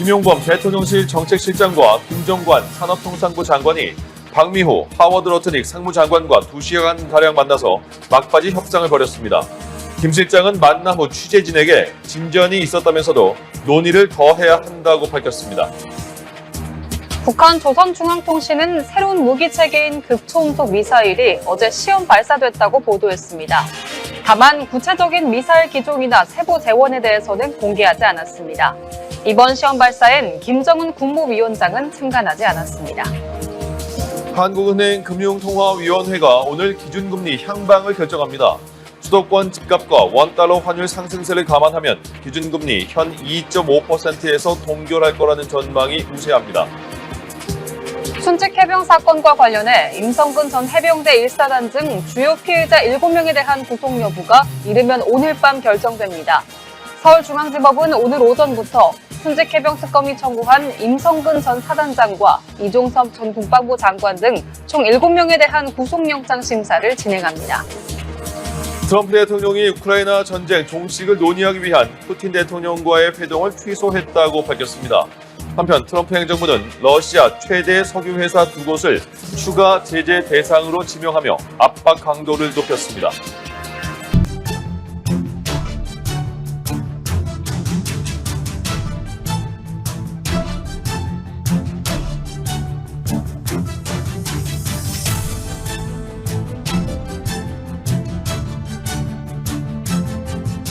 김용범 대통령실 정책실장과 김정관 산업통상부 장관이 박미호 하워드 로트닉 상무장관과 2시간 가량 만나서 막바지 협상을 벌였습니다. 김 실장은 만남 후 취재진에게 진전이 있었다면서도 논의를 더 해야 한다고 밝혔습니다. 북한 조선중앙통신은 새로운 무기 체계인 극초음속 미사일이 어제 시험 발사됐다고 보도했습니다. 다만 구체적인 미사일 기종이나 세부 재원에 대해서는 공개하지 않았습니다. 이번 시험 발사엔 김정은 국무위원장은 참관하지 않았습니다. 한국은행 금융통화위원회가 오늘 기준금리 향방을 결정합니다. 수도권 집값과 원달러 환율 상승세를 감안하면 기준금리 현 2.5%에서 동결할 거라는 전망이 우세합니다. 순직 해병 사건과 관련해 임성근 전 해병대 1사단 등 주요 피해자 7명에 대한 구속 여부가 이르면 오늘 밤 결정됩니다. 서울중앙지법은 오늘 오전부터 순직 해병 특검이 청구한 임성근 전 사단장과 이종섭 전 국방부 장관 등 총 7명에 대한 구속영장 심사를 진행합니다. 트럼프 대통령이 우크라이나 전쟁 종식을 논의하기 위한 푸틴 대통령과의 회동을 취소했다고 밝혔습니다. 한편 트럼프 행정부는 러시아 최대 석유회사 두 곳을 추가 제재 대상으로 지명하며 압박 강도를 높였습니다.